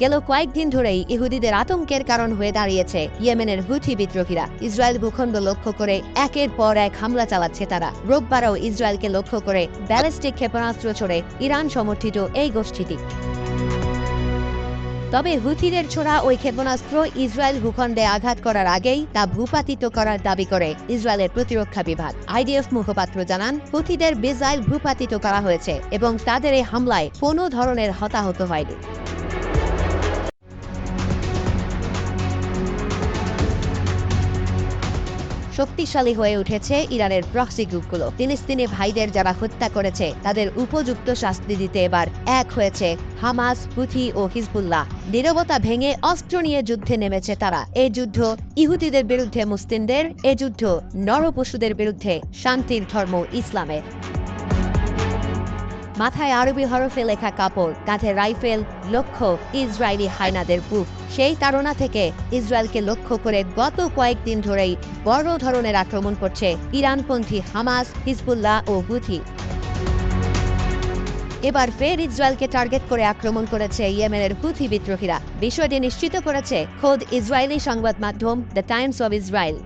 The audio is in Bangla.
গেল কয়েকদিন ধরেই ইহুদিদের আতঙ্কের কারণ হয়ে দাঁড়িয়েছে ইয়েমেনের হুথি বিদ্রোহীরা। ইসরায়েল ভূখণ্ড লক্ষ্য করে একের পর এক হামলা চালাচ্ছে তারা। রোববারও ইসরায়েলকে লক্ষ্য করে ব্যালিস্টিক ক্ষেপণাস্ত্র ছড়ে ইরান সমর্থিত এই গোষ্ঠীটি। তবে হুথিদের ছোড়া ওই ক্ষেপণাস্ত্র ইসরায়েল ভূখণ্ডে আঘাত করার আগেই তা ভূপাতিত করার দাবি করে ইসরায়েলের প্রতিরক্ষা বিভাগ। আইডিএফ মুখপাত্র জানান, হুথিদের মিসাইল ভূপাতিত করা হয়েছে এবং তাদের এই হামলায় কোনো ধরনের হতাহত হয়নি। শক্তিশালী হয়ে উঠেছে ইরানের প্রক্সি গ্রুপগুলো। ফিলিস্তিনি ভাইদের যারা হত্যা করেছে, তাদের উপযুক্ত শাস্তি দিতে এবার এক হয়েছে হামাস, হুথি ও হিজবুল্লাহ। নিরবতা ভেঙে অস্ত্র নিয়ে যুদ্ধে নেমেছে তারা। এই যুদ্ধ ইহুদিদের বিরুদ্ধে মুসলিমদের, এ যুদ্ধ নরপশুদের বিরুদ্ধে শান্তির ধর্ম ইসলামের। মাথায় আরবি হরফে লেখা কাপড়, কাঁধে রাইফেল, লক্ষ্য ইসরায়েলি হায়নাদের বুক। সেই তাড়না থেকে ইসরায়েলকে লক্ষ্য করে গত কয়েকদিন ধরেই বড় ধরনের আক্রমণ করছে ইরানপন্থী হামাস, হিজবুল্লাহ ও হুথি। এবার ফের ইসরায়েলকে টার্গেট করে আক্রমণ করেছে ইয়েমেনের হুথি বিদ্রোহীরা। বিষয়টি নিশ্চিত করেছে খোদ ইসরায়েলি সংবাদ মাধ্যম দ্য টাইমস অব ইসরায়েল।